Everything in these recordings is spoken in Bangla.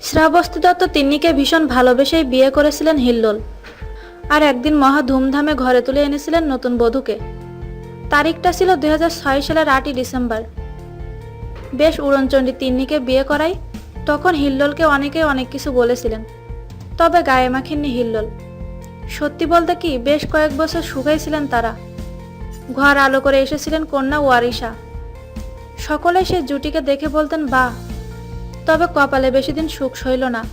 শ্রাবস্তী দত্ত তিন্নিকে ভীষণ ভালোবেসেই বিয়ে করেছিলেন হিল্লোল। আর একদিন মহা ধুমধামে ঘরে তুলে এনেছিলেন নতুন বধূকে। তারিখটা ছিল দুই হাজার ছয় সালের আটই ডিসেম্বর। বেশ উড়নচণ্ডী তিন্নিকে বিয়ে করাই তখন হিল্লোলকে অনেকে অনেক কিছু বলেছিলেন। তবে গায়ে মাখেননি হিল্লোল। সত্যি বলতে কি, বেশ কয়েক বছর সুখাই ছিলেন তারা। ঘর আলো করে এসেছিলেন কন্যা ওয়ারিশা। সকলে সে জুটিকে দেখে বলতেন বাহ তবে কপালে বেশি দিন সুখ সইল না।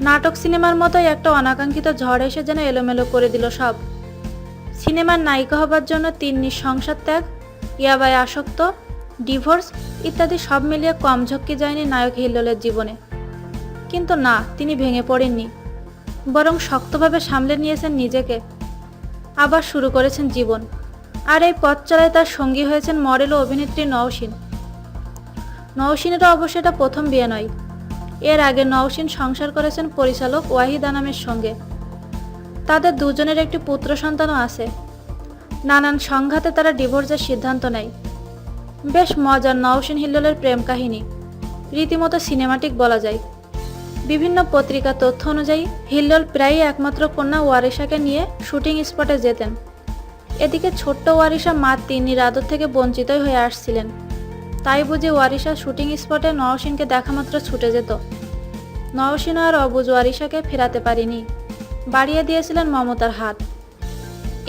নাটক সিনেমার মতোই একটা অনাকাঙ্ক্ষিত ঝড় এসে যেন এলোমেলো করে দিল সব। সিনেমার নায়িকা হবার জন্য তিন্নি সংসার ত্যাগ, ইয়াবায় আসক্ত, ডিভোর্স ইত্যাদি সব মিলিয়ে কম ঝক্কি যায়নি নায়ক হিল্লোলের জীবনে। কিন্তু না, তিনি ভেঙে পড়েননি। বরং শক্তভাবে সামলে নিয়েছেন নিজেকে। আবার শুরু করেছেন জীবন। আর এই পথ চলায় তার সঙ্গী হয়েছেন মডেল ও অভিনেত্রী নওশিন। নওশিনেরও অবশ্য এটা প্রথম বিয়ে নয়। এর আগে নওশিন সংসার করেছেন পরিচালক ওয়াহিদ আনামের সঙ্গে। তাদের দুজনের একটি পুত্র সন্তানও আছে। নানান সংঘাতে তারা ডিভোর্সের সিদ্ধান্ত নেয়। বেশ মজার নওশিন হিল্লোলের প্রেম কাহিনী। রীতিমতো সিনেমাটিক বলা যায়। বিভিন্ন পত্রিকা তথ্য অনুযায়ী হিল্লোল প্রায়ই একমাত্র কন্যা ওয়ারিশাকে নিয়ে শুটিং স্পটে যেতেন। এদিকে ছোট্ট ওয়ারিশা মা তিন্নির আদর থেকে বঞ্চিতই হয়ে আসছিলেন। তাই বুঝে ওয়ারিশা শুটিং স্পটে নওশিনকে দেখা মাত্র ছুটে যেত। নওশিন আর অবুজ ওয়ারিশাকে ফেরাতে পারিনি। বাড়িয়ে দিয়েছিলেন মমতার হাত।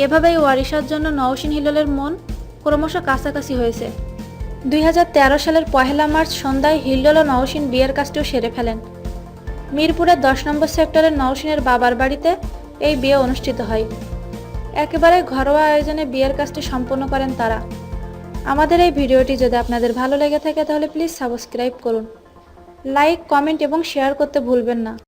এভাবেই ওয়ারিশার জন্য নওশিন হিলালের মন ক্রমশ কাছাকাছি হয়েছে। দুই হাজার তেরো সালের পহেলা মার্চ সন্ধ্যায় হিল্লোল ও নওশিন বিয়ের কাজটিও সেরে ফেলেন। মিরপুরের দশ নম্বর সেক্টরের নওশিনের বাবার বাড়িতে এই বিয়ে অনুষ্ঠিত হয়। একেবারে ঘরোয়া আয়োজনে বিয়ের কাজটি সম্পন্ন করেন তারা। আমাদের এই ভিডিওটি যদি আপনাদের ভালো লেগে থাকে, তাহলে প্লিজ সাবস্ক্রাইব করুন। লাইক কমেন্ট এবং শেয়ার করতে ভুলবেন না।